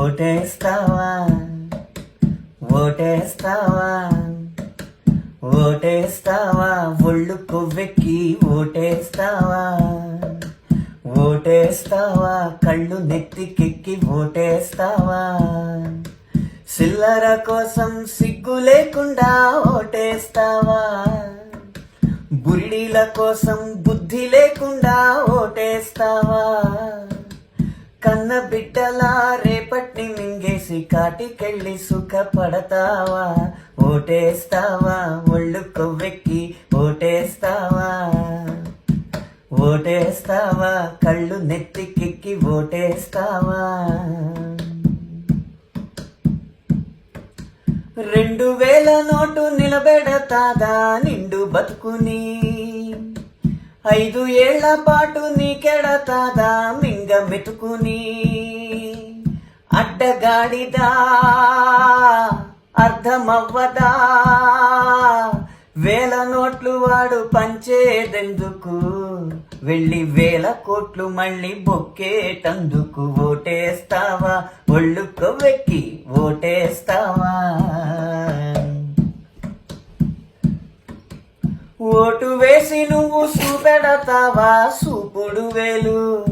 ఓటేస్తావా? ఓటేస్తావా? ఓటేస్తావా? ఒళ్ళు కొవ్వెక్కి ఓటేస్తావా? ఓటేస్తావా? కళ్ళు నెత్తికెక్కి ఓటేస్తావా? చిల్లర కోసం సిగ్గు లేకుండా ఓటేస్తావా? బురిడీల కోసం బుద్ధి లేకుండా ఓటేస్తావా? కన్న బిడ్డలా రేపటి మింగేసి కాటికెళ్ళి సుఖపడతావా? ఓటేస్తావా? ఒళ్ళు కొవ్వెక్కి ఓటేస్తావా? ఓటేస్తావా? కళ్ళు నెత్తికెక్కి ఓటేస్తావా? రెండు వేల నోటు నిలబెడతాదా? నిండు బతుకుని ఐదు ఏళ్ళ పాటు నీకెడతాదా మింగ మెతుకుని? అడ్డగాడిదా అర్థమవ్వదా? వేల నోట్లు వాడు పంచేదెందుకు? వెళ్ళి వేల కోట్లు మళ్ళీ బొక్కేటందుకు ఓటేస్తావా? ఒళ్ళుకు వెక్కి ఓటేస్తావా? ఓటు వేసి నువ్వు చూపెడతావా సూపుడు వేలు?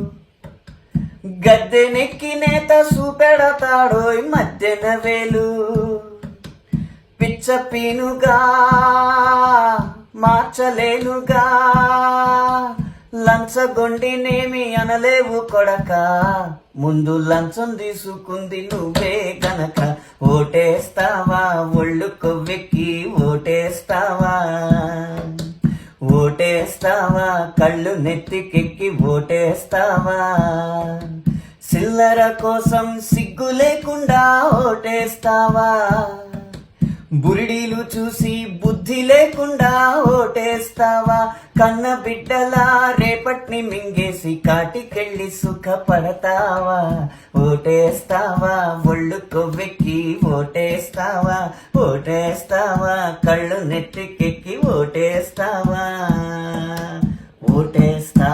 గద్దెనెక్కి నేత చూపెడతాడోయ్ మధ్యన వేలు. పిచ్చ పీనుగా మార్చలేనుగా. లంచగొండినేమి అనలేవు కొడక. ముందు లంచం తీసుకుంది నువ్వే కనుక ఓటేస్తావా ఒళ్ళు కొవ్వెక్కి ఓటేస్తావా? ఓటేస్తావా కళ్ళు నెత్తికెక్కి ఓటేస్తావా? చిల్లర కోసం సిగ్గు లేకుండా ఓటేస్తావా? బురిడీలు చూసి బుద్ధి లేకుండా ఓటేస్తావా? కన్న బిడ్డలా రేపట్ని మింగేసి కాటికెళ్ళి సుఖపడతావా? ఓటేస్తావా? ఒళ్ళు కొవ్వెక్కి ఓటేస్తావా? ఓటేస్తావా? కళ్ళు నెత్తికెక్కి ఓటేస్తావా? కొట్టేస్తా